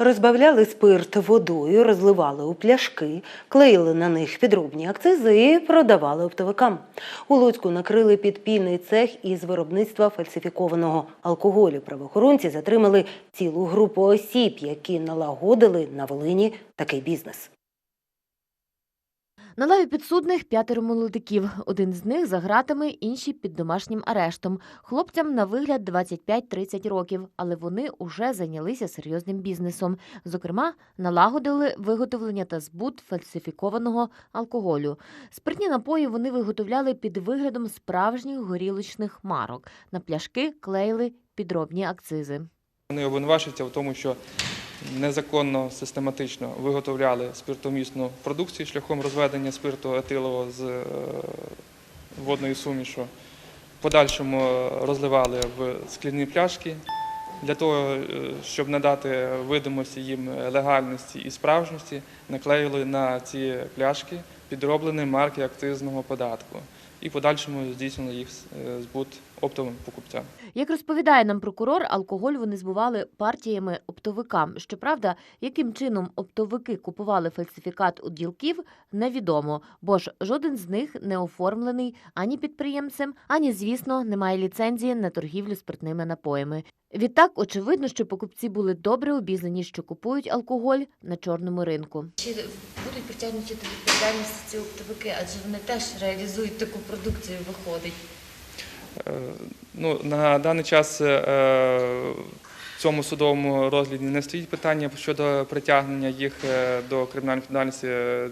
Розбавляли спирт водою, розливали у пляшки, клеїли на них підробні акцизи і продавали оптовикам. У Луцьку накрили підпільний цех із виробництва фальсифікованого алкоголю. Правоохоронці затримали цілу групу осіб, які налагодили на Волині такий бізнес. На лаві підсудних п'ятеро молодиків. Один з них за гратами, інші під домашнім арештом. Хлопцям на вигляд 25-30 років, але вони уже зайнялися серйозним бізнесом. Зокрема, налагодили виготовлення та збут фальсифікованого алкоголю. Спиртні напої вони виготовляли під виглядом справжніх горілочних марок. На пляшки клеїли підробні акцизи. Вони обвинувачуються в тому, що незаконно систематично виготовляли спиртомісну продукцію шляхом розведення спирту етилового з е, водною сумішу. Подальшому розливали в скляні пляшки для того, е, щоб надати видимості їм легальності і справжності, наклеїли на ці пляшки підроблені марки акцизного податку і в подальшому здійснили їх е, збут оптовим покупцям. Як розповідає нам прокурор, алкоголь вони збували партіями оптовикам. Щоправда, яким чином оптовики купували фальсифікат у ділків, невідомо, бо ж жоден з них не оформлений ані підприємцем, ані, звісно, не має ліцензії на торгівлю спиртними напоями. Відтак, очевидно, що покупці були добре обізнані, що купують алкоголь на чорному ринку. Чи будуть притягнуті до відповідальності ці оптовики, адже вони теж реалізують таку продукцію, виходить. Е, Ну, на даний час е, в цьому судовому розгляді не стоїть питання щодо притягнення їх е, до кримінальної відповідальності.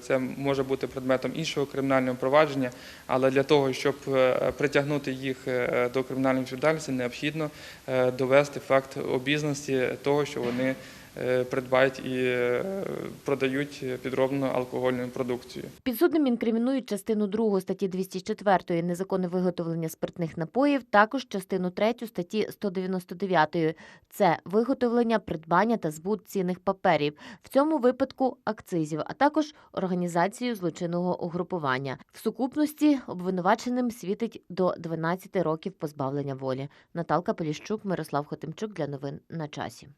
Це може бути предметом іншого кримінального провадження, але для того, щоб притягнути їх до кримінальної відповідальності, необхідно довести факт обізнаності того, що вони придбають і е, продають підробну алкогольну продукцію. Підсудним інкримінують частину 2 статті 204 незаконне виготовлення спиртних напоїв, також частину 3 статті 199 це виготовлення, придбання та збут цінних паперів, в цьому випадку акцизів, а також організацію злочинного угрупування. В сукупності обвинуваченим світить до 12 років позбавлення волі. Наталка Поліщук, Мирослав Хотимчук для новин на часі.